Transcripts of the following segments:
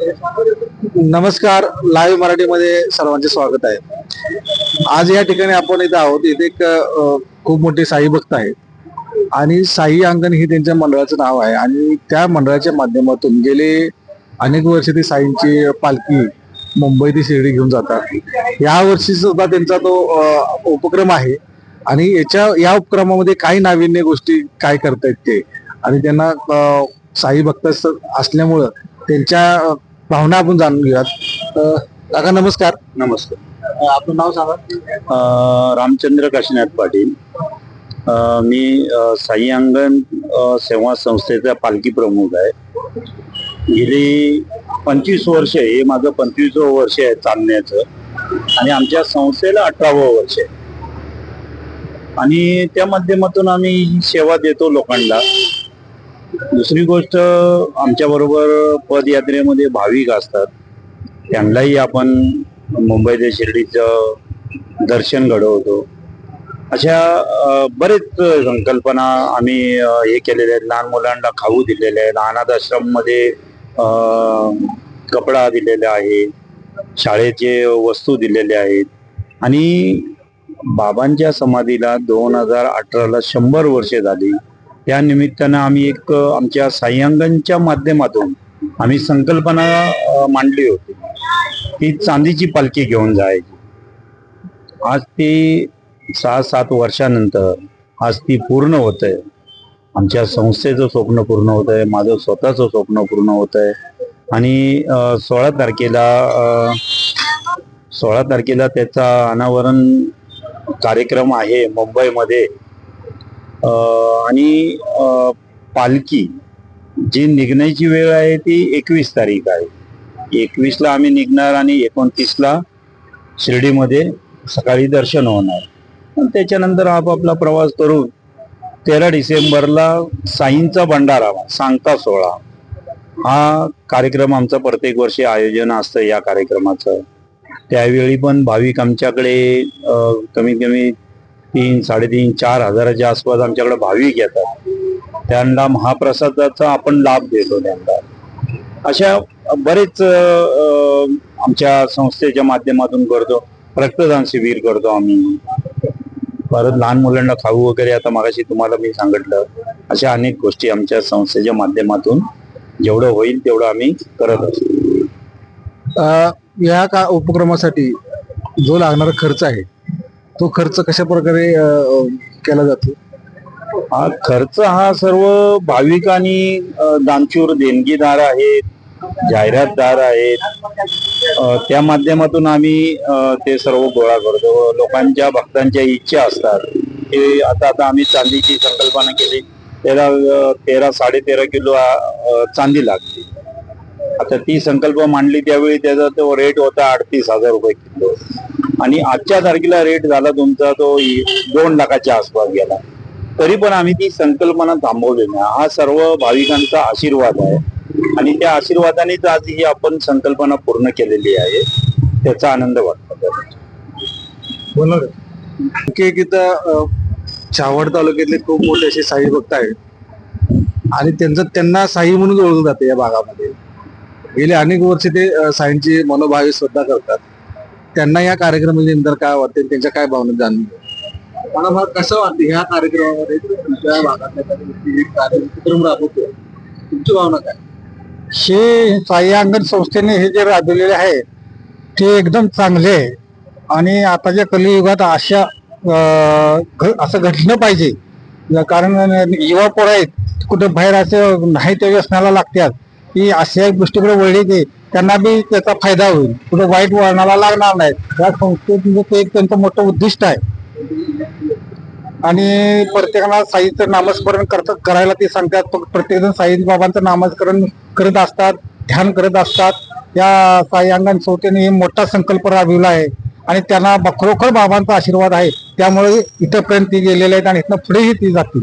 नमस्कार. लाईव्ह मराठीमध्ये सर्वांचे स्वागत आहे. आज या ठिकाणी आपण इथे आहोत. इथे एक खूप मोठे साई भक्त आहेत आणि साई अंगण हे त्यांच्या मंडळाचं नाव आहे. आणि त्या मंडळाच्या माध्यमातून गेले अनेक वर्ष ते साईंची पालखी मुंबई ते शिर्डी घेऊन जातात. या वर्षी सुद्धा त्यांचा तो उपक्रम आहे. आणि याच्या या उपक्रमामध्ये काही नाविन्य गोष्टी काय करतायत ते? आणि त्यांना साई भक्त असल्यामुळं त्यांच्या भावना आपण जाणून घेऊयात. अ, काका नमस्कार. नमस्कार. अ, आपलं नाव सांगा. अ, रामचंद्र काशीनाथ पाटील. अ, मी अ, सेवा संस्थेचा पालखी प्रमुख आहे. गेली पंचवीस वर्ष हे माझं पंचवीसवं वर्ष आहे चालण्याचं. आणि आमच्या संस्थेला अठरावं वर्ष आहे. आणि त्या माध्यमातून आम्ही ही सेवा देतो लोकांना. दुसरी गोष्ट आमच्या बरोबर पदयात्रेमध्ये भाविक असतात. त्यांनाही आपण मुंबई ते शिर्डीचं दर्शन घडवतो. अशा बरेच संकल्पना आम्ही हे केलेल्या आहेत. लहान मुलांना खाऊ दिलेले आहे अनाथ आश्रममध्ये कपडा दिलेला आहे शाळेचे वस्तू दिलेले आहेत. आणि बाबांच्या समाधीला दोन हजार अठराला शंभर वर्षे झाली. त्या निमित्तानं आम्ही एक आमच्या साह्यांगणच्या माध्यमातून आम्ही संकल्पना मांडली होती. ती चांदीची पालखी घेऊन जायची. आज ती सहा सात वर्षानंतर आज ती पूर्ण होत आहे आमच्या संस्थेचं स्वप्न पूर्ण होत आहे माझं स्वतःचं स्वप्न पूर्ण होत आहे आणि सोळा तारखेला सोळा तारखेला त्याचा अनावरण कार्यक्रम आहे मुंबईमध्ये. आणि पालखी. जी निघण्याची वेळ आहे ती एकवीस तारीख आहे. एकवीसला आम्ही निघणार आणि एकोणतीसला शिर्डीमध्ये सकाळी दर्शन होणार. पण त्याच्यानंतर आपापला प्रवास करून तेरा डिसेंबरला साईंचा भंडारा सांगता सोहळा. हा कार्यक्रम आमचा प्रत्येक वर्षी आयोजन असतं या कार्यक्रमाचं. त्यावेळी पण भाविक आमच्याकडे कमीत कमी तीन साडेतीन चार हजाराच्या आसपास आमच्याकडे भाविक येतात. त्यांना महाप्रसादाचा आपण लाभ देतो त्यांना. अशा बरेच आमच्या संस्थेच्या माध्यमातून करतो. रक्तदान शिबिर करतो आम्ही. परत लहान मुलांना खाऊ वगैरे आता मागाशी तुम्हाला मी सांगितलं. अशा अनेक गोष्टी आमच्या संस्थेच्या माध्यमातून जेवढं होईल तेवढं आम्ही करत असतो. या का उपक्रमासाठी जो लागणारा खर्च आहे तो खर्च कशा प्रकारे केला जातो? हा खर्च हा सर्व भाविक आणि दानशूर देणगीदार आहेत जाहिरातदार आहेत. त्या माध्यमातून आम्ही ते सर्व गोळा करतो. लोकांच्या भक्तांच्या इच्छा असतात. की आता आता आम्ही चांदीची संकल्पना केली. त्याला तेरा साडेतेरा किलो चांदी लागते. आता ती संकल्प मांडली त्यावेळी त्याचा तो रेट होता अडतीस हजार रुपये किलो. आणि आजच्या तारखेला रेट झाला तुमचा तो दोन लाखाच्या आसपास गेला. तरी पण आम्ही ती संकल्पना थांबवली नाही. हा सर्व भाविकांचा आशीर्वाद आहे. आणि त्या आशीर्वादानेच आज ही आपण संकल्पना पूर्ण केलेली आहे. त्याचा आनंद वाटतो. इथं चावड तालुक्यातले खूप मोठे असे साई भक्त आहेत. आणि त्यांचं त्यांना साई म्हणून ओळखलं जाते या भागामध्ये. गेले अनेक वर्ष ते साईंची मनोभावी श्रद्धा करतात. त्यांना या कार्यक्रमानंतर काय वाटते त्यांच्या काय भावना जाणून. मला मग कसं वाटतं ह्या कार्यक्रमामध्ये तुमच्या भागातल्या कार्यक्रम राबवतो तुमची भावना काय? हे साई अंगण संस्थेने हे जे राबवलेले आहे ते एकदम चांगले आहे. आणि आताच्या कलियुगात अशा असं घडलं पाहिजे. कारण युवा पोरं आहेत कुठं बाहेर असं नाही त्या व्यसनाला लागतात. की अशा गोष्टीकडे वळली ते त्यांना बी त्याचा फायदा होईल. कुठं वाईट वळणाला लागणार नाही या संस्थेचं म्हणजे ते एक त्यांचं मोठं उद्दिष्ट आहे. आणि प्रत्येकाला साईचं नामस्मरण करतात करायला ते सांगतात. फक्त प्रत्येक साई बाबांचं नामस्मरण करत असतात ध्यान करत असतात. या साई अंगण संस्थेने हे मोठा संकल्प राबविला आहे. आणि त्यांना खरोखर बाबांचा आशीर्वाद आहे. त्यामुळे इथंपर्यंत ती गेलेले आहेत आणि इथनं पुढेही ती जातील.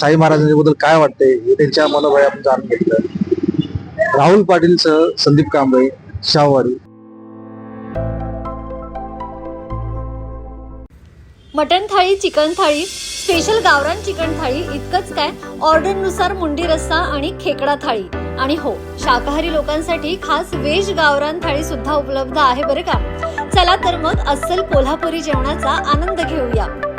साई महाराजांबद्दल काय वाटतंय? हे त्यांच्या मनोभावी जाणून घेतलं. राहुल पाटील सह Sandeep Kamble Shahwadi mutton thali chicken thali special गावरान चिकन थाळी इतकंच काय? ऑर्डरनुसार मुंडी रस्सा आणि खेकडा थाळी. आणि हो शाकाहारी लोकांसाठी खास वेज गावरान थाळी सुद्धा उपलब्ध आहे बरं का? चला तर मग अस्सल कोल्हापुरी जेवणाचा आनंद घेऊया.